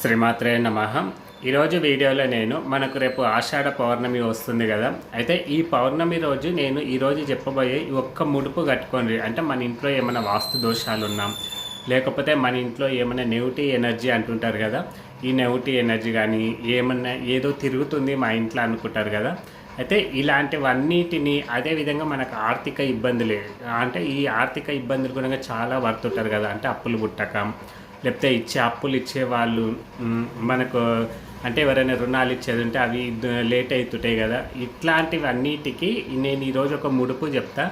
శ్రీమాత్రే నమ. ఈరోజు వీడియోలో నేను మనకు రేపు ఆషాఢ పౌర్ణమి వస్తుంది కదా. అయితే ఈ పౌర్ణమి రోజు నేను ఈరోజు చెప్పబోయే ఈ ఒక్క ముడుపు కట్టుకోండి. అంటే మన ఇంట్లో ఏమైనా వాస్తు దోషాలు ఉన్నాం లేకపోతే మన ఇంట్లో ఏమైనా నెగిటివ్ ఎనర్జీ అంటుంటారు కదా. ఈ నెగిటివ్ ఎనర్జీ కానీ ఏమన్నా ఏదో తిరుగుతుంది మా ఇంట్లో అనుకుంటారు కదా. అయితే ఇలాంటివన్నిటిని అదేవిధంగా మనకు ఆర్థిక ఇబ్బందులే అంటే ఈ ఆర్థిక ఇబ్బందులు కూడా చాలా పడుతుంటారు కదా. అంటే అప్పులు పుట్టకం లేకపోతే ఇచ్చే అప్పులు ఇచ్చే వాళ్ళు మనకు అంటే ఎవరైనా రుణాలు ఇచ్చేది ఉంటే అవి లేట్ అవుతుంటాయి కదా. ఇట్లాంటివన్నిటికీ నేను ఈరోజు ఒక ముడుపు చెప్తా.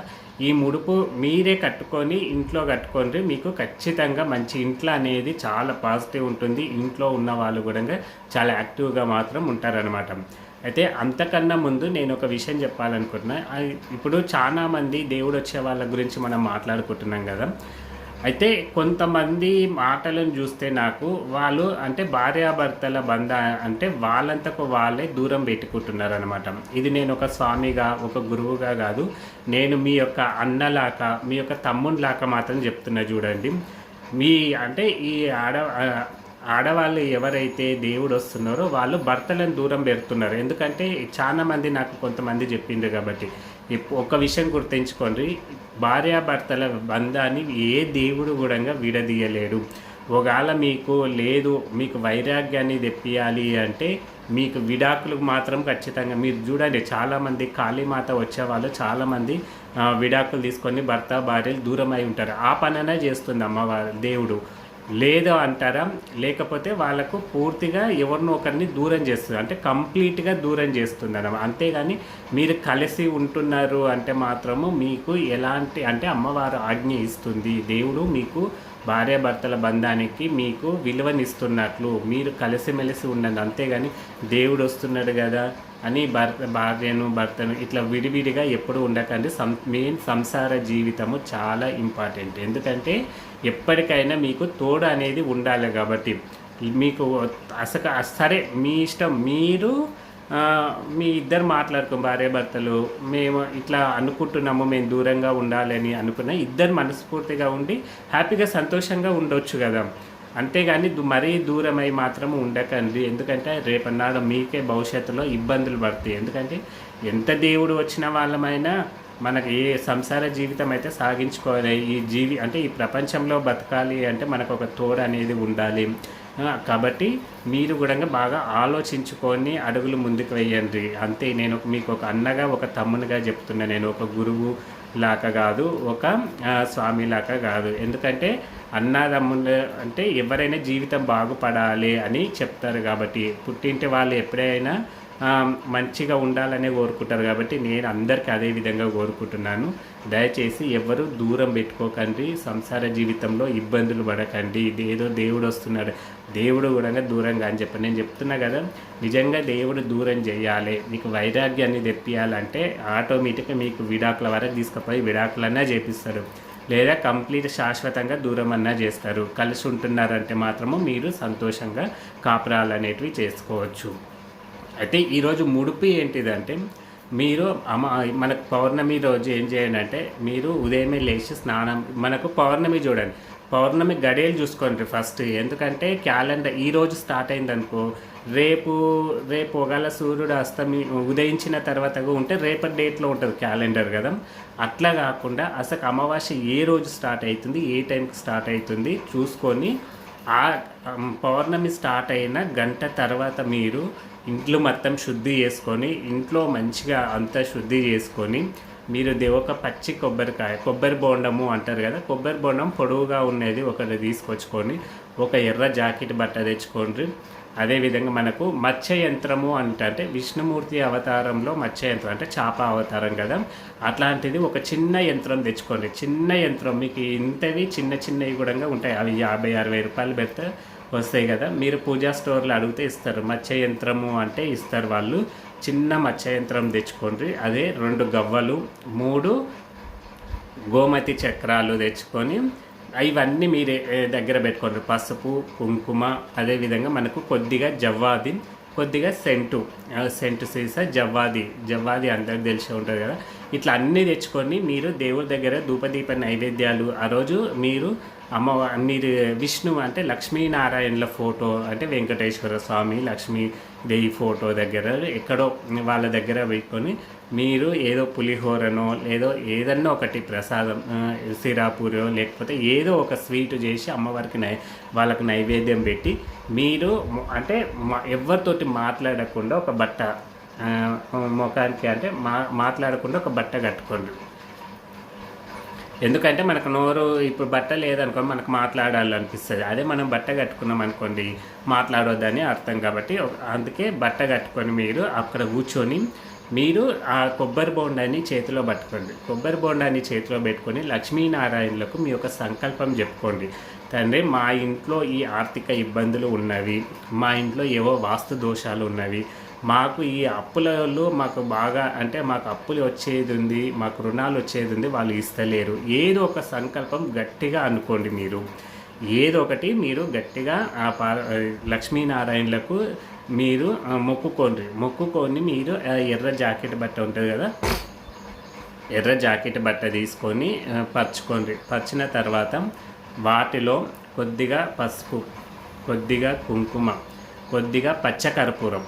ఈ ముడుపు మీరే కట్టుకొని ఇంట్లో కట్టుకోండి. మీకు ఖచ్చితంగా మంచి ఇంట్లో అనేది చాలా పాజిటివ్ ఉంటుంది. ఇంట్లో ఉన్న వాళ్ళు కూడా చాలా యాక్టివ్గా మాత్రం ఉంటారనమాట అయితే అంతకన్నా ముందు నేను ఒక విషయం చెప్పాలనుకుంటున్నా. ఇప్పుడు చాలా మంది దేవుడు వచ్చే వాళ్ళ గురించి మనం మాట్లాడుకుంటున్నాం కదా. అయితే కొంతమంది మాటలను చూస్తే నాకు వాళ్ళు అంటే భార్యాభర్తల బంధ అంటే వాళ్ళంతకు వాళ్ళే దూరం పెట్టుకుంటున్నారు అనమాట ఇది నేను ఒక స్వామిగా ఒక గురువుగా కాదు నేను మీ యొక్క అన్నలాక మీ యొక్క తమ్మునిలాక మాత్రం చెప్తున్నా చూడండి. మీ అంటే ఈ ఆడ ఆడవాళ్ళు ఎవరైతే దేవుడు వస్తున్నారో వాళ్ళు భర్తలను దూరం పెడుతున్నారు. ఎందుకంటే చాలామంది నాకు కొంతమంది చెప్పిండ్రు కాబట్టి. ఒక విషయం గుర్తుంచుకోండి. భార్యాభర్తల బంధాన్ని ఏ దేవుడు కూడా విడదీయలేడు. ఒకవేళ మీకు లేదు మీకు వైరాగ్యాన్ని తెప్పియాలి అంటే మీకు విడాకులు మాత్రం ఖచ్చితంగా మీరు చూడండి. చాలామంది కాళీమాత వచ్చేవాళ్ళు చాలామంది విడాకులు తీసుకొని భర్త భార్యలు దూరం అయి ఉంటారు. ఆ పననే చేస్తుంది అమ్మవారు దేవుడు. లేదు అంటారా? లేకపోతే వాళ్ళకు పూర్తిగా ఎవరినో ఒకరిని దూరం చేస్తుంది. అంటే కంప్లీట్గా దూరం చేస్తుంది అనమాట అంతేగాని మీరు కలిసి ఉంటున్నారు అంటే మాత్రము మీకు ఎలాంటి అంటే అమ్మవారు ఆజ్ఞ ఇస్తుంది. దేవుడు మీకు భార్యాభర్తల బంధానికి మీకు విలువనిస్తున్నట్లు మీరు కలిసిమెలిసి ఉండండి. అంతేగాని దేవుడు వస్తున్నాడు కదా. అని భర్త భార్యను భర్తను ఇట్లా విడివిడిగా ఎప్పుడు ఉండకండి. సం మెయిన్ సంసార జీవితము చాలా ఇంపార్టెంట్. ఎందుకంటే ఎప్పటికైనా మీకు తోడు అనేది ఉండాలి కాబట్టి. మీకు అసలు సరే మీ ఇష్టం మీరు మీ ఇద్దరు మాట్లాడుకో భార్య భర్తలు మేము ఇట్లా అనుకుంటున్నాము మేము దూరంగా ఉండాలని అనుకున్న ఇద్దరు మనస్ఫూర్తిగా ఉండి హ్యాపీగా సంతోషంగా ఉండొచ్చు కదా. అంతేగాని మరీ దూరమై మాత్రం ఉండకండి. ఎందుకంటే రేపన్నాడు మీకే భవిష్యత్తులో ఇబ్బందులు పడతాయి. ఎందుకంటే ఎంత దేవుడు వచ్చిన వాళ్ళమైనా మనకి ఏ సంసార జీవితం అయితే సాగించుకోవాలి ఈ జీవి అంటే ఈ ప్రపంచంలో బతకాలి అంటే మనకు ఒక తోడు అనేది ఉండాలి. కాబట్టి మీరు కూడా బాగా ఆలోచించుకొని అడుగులు ముందుకు వేయండి. అంతే నేను ఒక- మీకు ఒక అన్నగా ఒక తమ్మునిగా చెప్తున్నా నేను. ఒక గురువు లాగా కాదు ఒక స్వామి లాగా కాదు. ఎందుకంటే అన్నదమ్ములు అంటే ఎవరైనా జీవితం బాగుపడాలి అని చెప్తారు కాబట్టి పుట్టింటి వాళ్ళు ఎప్పుడైనా మంచిగా ఉండాలనే కోరుకుంటారు కాబట్టి నేను అందరికీ అదే విధంగా కోరుకుంటున్నాను. దయచేసి ఎవరు దూరం పెట్టుకోకండి సంసార జీవితంలో ఇబ్బందులు పడకండి. ఏదో దేవుడు వస్తున్నాడు దేవుడు కూడా దూరంగా అని చెప్పి నేను చెప్తున్నా కదా నిజంగా దేవుడు దూరం చేయాలి. మీకు వైరాగ్యాన్ని తెప్పియాలంటే ఆటోమేటిక్గా మీకు విడాకుల వరకు తీసుకుపోయి విడాకులన్నా చేపిస్తారు. లేదా కంప్లీట్ శాశ్వతంగా దూరం అన్నా చేస్తారు. కలిసి ఉంటున్నారంటే మాత్రము మీరు సంతోషంగా కాపురాలు అనేటివి చేసుకోవచ్చు. అయితే ఈరోజు ముడుపు ఏంటిదంటే మీరు అమ్మ మనకు పౌర్ణమి రోజు ఏం చేయండి అంటే మీరు ఉదయమే లేచి స్నానం మనకు పౌర్ణమి చూడండి. పౌర్ణమి గడియలు చూసుకోండి ఫస్ట్. ఎందుకంటే క్యాలెండర్ ఈ రోజు స్టార్ట్ అయిందనుకో రేపు రేపు ఒకవేళ సూర్యుడు అస్తమి ఉదయించిన తర్వాత ఉంటే రేపటి డేట్లో ఉంటుంది క్యాలెండర్ కదా. అట్లా కాకుండా అసలు అమావాస్య ఏ రోజు స్టార్ట్ అవుతుంది ఏ టైంకి స్టార్ట్ అవుతుంది చూసుకొని ఆ పౌర్ణమి స్టార్ట్ అయిన గంట తర్వాత మీరు ఇంట్లో మొత్తం శుద్ధి చేసుకొని ఇంట్లో మంచిగా అంతా శుద్ధి చేసుకొని మీరు ఒక పచ్చి కొబ్బరికాయ కొబ్బరి బోండము అంటారు కదా కొబ్బరి బోండం పొడవుగా ఉండేది ఒకటి తీసుకొచ్చుకొని ఒక ఎర్ర జాకెట్ బట్ట తెచ్చుకోండి అదేవిధంగా మనకు మత్స్య యంత్రము అంటే అంటే విష్ణుమూర్తి అవతారంలో మత్స్య యంత్రం అంటే చేప అవతారం కదా. అట్లాంటిది ఒక చిన్న యంత్రం తెచ్చుకోండి. చిన్న యంత్రం మీకు ఇంతవి చిన్న చిన్నవి కూడా ఉంటాయి. అవి యాభై అరవై రూపాయలు పెడితే. వస్తాయి కదా. మీరు పూజా స్టోర్లో అడిగితే ఇస్తారు. మత్స్య యంత్రము అంటే ఇస్తారు వాళ్ళు. చిన్న మత్స్య యంత్రం తెచ్చుకోండి. అదే రెండు గవ్వలు మూడు గోమతి చక్రాలు తెచ్చుకొని ఇవన్నీ మీరు దగ్గర పెట్టుకోండి. పసుపు కుంకుమ అదేవిధంగా మనకు కొద్దిగా జవ్వాది కొద్దిగా సెంటు సెంటు సీసా జవ్వాది. జవ్వాది అందరికి తెలిసి ఉంటుంది కదా. ఇట్లా అన్నీ తెచ్చుకొని మీరు దేవుడి దగ్గర ధూపదీప నైవేద్యాలు. ఆ రోజు మీరు అమ్మ మీరు విష్ణు అంటే లక్ష్మీనారాయణల ఫోటో అంటే వెంకటేశ్వర స్వామి లక్ష్మీదేవి ఫోటో దగ్గర ఎక్కడో వాళ్ళ దగ్గర పెట్టుకొని మీరు ఏదో పులిహోరనో ఏదో ఏదన్నా ఒకటి ప్రసాదం సిరాపూరో లేకపోతే ఏదో ఒక స్వీట్ చేసి అమ్మవారికి నై వాళ్ళకు నైవేద్యం పెట్టి మీరు అంటే ఎవరితోటి మాట్లాడకుండా ఒక బట్ట ముఖానికి అంటే మా మాట్లాడకుండా ఒక బట్ట కట్టుకోండి. ఎందుకంటే మనకు నోరు ఇప్పుడు బట్ట లేదనుకో మనకు మాట్లాడాలనిపిస్తుంది. అదే మనం బట్ట కట్టుకున్నాం అనుకోండి మాట్లాడొద్దని అర్థం కాబట్టి అందుకే బట్ట కట్టుకొని మీరు అక్కడ కూర్చొని మీరు ఆ కొబ్బరి బోండాన్ని చేతిలో పట్టుకోండి. కొబ్బరి బోండాన్ని చేతిలో పెట్టుకొని లక్ష్మీనారాయణులకు మీ యొక్క సంకల్పం చెప్పుకోండి. తండ్రి మా ఇంట్లో ఈ ఆర్థిక ఇబ్బందులు ఉన్నవి మా ఇంట్లో ఏవో వాస్తు దోషాలు ఉన్నవి మాకు ఈ అప్పులలో మాకు బాగా అంటే మాకు అప్పులు వచ్చేది ఉంది మాకు రుణాలు వచ్చేది ఉంది వాళ్ళు ఇస్తలేరు. ఏదో ఒక సంకల్పం గట్టిగా అనుకోండి మీరు. ఏదో ఒకటి మీరు గట్టిగా ఆ పా లక్ష్మీనారాయణలకు మీరు మొక్కుకోండి. మొక్కుకొని మీరు ఎర్ర జాకెట్ బట్ట ఉంటుంది కదా? ఎర్ర జాకెట్ బట్ట తీసుకొని పరచుకోండి పరుచుకోండి. పరిచిన తర్వాత వాటిలో కొద్దిగా పసుపు కొద్దిగా కుంకుమ కొద్దిగా పచ్చకర్పూరం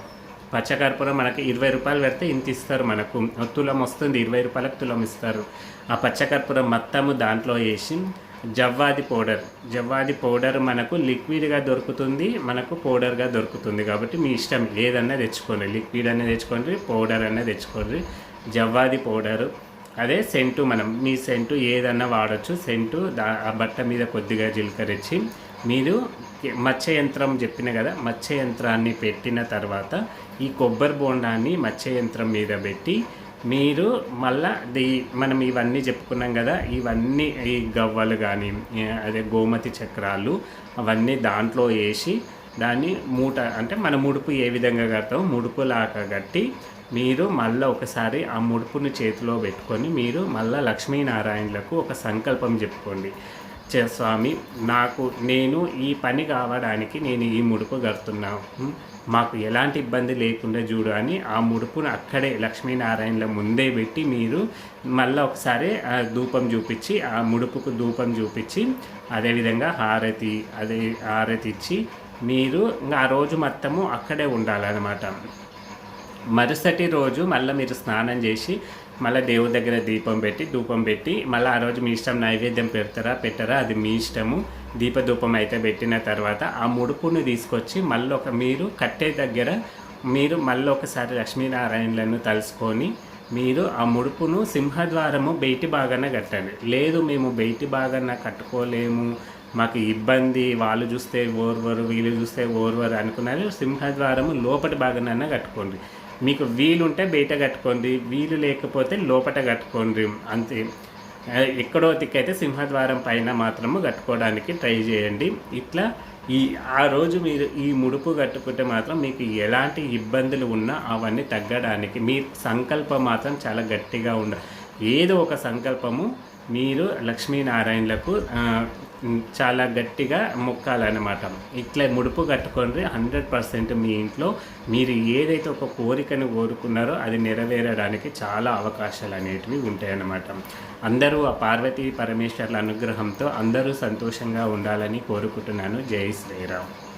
పచ్చకర్పూరం మనకి ఇరవై రూపాయలు పెడితే ఇంత ఇస్తారు మనకు. తులం వస్తుంది ఇరవై రూపాయలకు తులం ఇస్తారు. ఆ పచ్చకర్పూరం మొత్తము దాంట్లో వేసి జవ్వాది పౌడర్. జవ్వాది పౌడర్ మనకు లిక్విడ్గా దొరుకుతుంది మనకు పౌడర్గా దొరుకుతుంది కాబట్టి మీ ఇష్టం ఏదన్నా తెచ్చుకోండి. లిక్విడ్ అనే తెచ్చుకోండి పౌడర్ అనే తెచ్చుకోండి. జవ్వాది పౌడరు. అదే సెంటు మనం మీ సెంటు ఏదన్నా వాడచ్చు. సెంటు దా ఆ బట్ట మీద కొద్దిగా జీలకర్ర మీరు మత్స్య యంత్రం చెప్పిన కదా మత్స్య యంత్రాన్ని పెట్టిన తర్వాత ఈ కొబ్బరి బోండాన్ని మత్స్య యంత్రం మీద పెట్టి మీరు మళ్ళా దీ మనం ఇవన్నీ చెప్పుకున్నాం కదా ఇవన్నీ ఈ గవ్వలు కానీ అదే గోమతి చక్రాలు అవన్నీ దాంట్లో వేసి దాన్ని మూట అంటే మన ముడుపు ఏ విధంగా కడతాం ముడుపులాగా కట్టి మీరు మళ్ళీ ఒకసారి ఆ ముడుపుని చేతిలో పెట్టుకొని మీరు మళ్ళీ లక్ష్మీనారాయణలకు ఒక సంకల్పం చెప్పుకోండి. స్వామి నాకు నేను ఈ పని కావడానికి నేను ఈ ముడుపు కడుతున్నాను మాకు ఎలాంటి ఇబ్బంది లేకుండా చూడు అని ఆ ముడుపును అక్కడే లక్ష్మీనారాయణల ముందే పెట్టి మీరు మళ్ళీ ఒకసారి ధూపం చూపించి ఆ ముడుపుకు ధూపం చూపించి అదేవిధంగా హారతి అదే హారతి ఇచ్చి మీరు ఆ రోజు మొత్తము అక్కడే ఉండాలన్నమాట. మరుసటి రోజు మళ్ళీ మీరు స్నానం చేసి మళ్ళీ దేవుడి దగ్గర దీపం పెట్టి ధూపం పెట్టి మళ్ళీ ఆ రోజు మీ ఇష్టం నైవేద్యం పెడతారా పెట్టరా అది మీ ఇష్టము. దీపధూపం అయితే పెట్టిన తర్వాత ఆ ముడుపుని తీసుకొచ్చి మళ్ళీ ఒక మీరు కట్టే దగ్గర మీరు మళ్ళీ ఒకసారి లక్ష్మీనారాయణలను తలుసుకొని మీరు ఆ ముడుపును సింహద్వారము బయటి భాగాన కట్టండి. లేదు మేము బయటి భాగాన కట్టుకోలేము. మాకు ఇబ్బంది వాళ్ళు చూస్తే ఓర్వరు వీళ్ళు చూస్తే ఓర్వరు అనుకున్నారు. సింహద్వారము లోపటి భాగాన కట్టుకోండి. మీకు వీలుంటే బయట కట్టుకోండి వీలు లేకపోతే లోపట కట్టుకోండి అంతే. ఎక్కడో దిక్కైతే సింహద్వారం పైన మాత్రము కట్టుకోవడానికి ట్రై చేయండి. ఇట్లా ఈ ఆ రోజు మీరు ఈ ముడుపు కట్టుకుంటే మాత్రం మీకు ఎలాంటి ఇబ్బందులు ఉన్నా అవన్నీ తగ్గడానికి మీ సంకల్పం మాత్రం చాలా గట్టిగా ఉండాలి ఏదో ఒక సంకల్పము మీరు లక్ష్మీనారాయణలకు చాలా గట్టిగా మొక్కాలన్నమాట. ఇట్లా ముడుపు కట్టుకొని హండ్రెడ్ పర్సెంట్ మీ ఇంట్లో మీరు ఏదైతే ఒక కోరికను కోరుకున్నారో అది నెరవేరడానికి చాలా అవకాశాలు అనేటివి ఉంటాయన్నమాట. అందరూ ఆ పార్వతీ పరమేశ్వర్ల అనుగ్రహంతో అందరూ సంతోషంగా ఉండాలని కోరుకుంటున్నాను. జై శ్రీరామ్.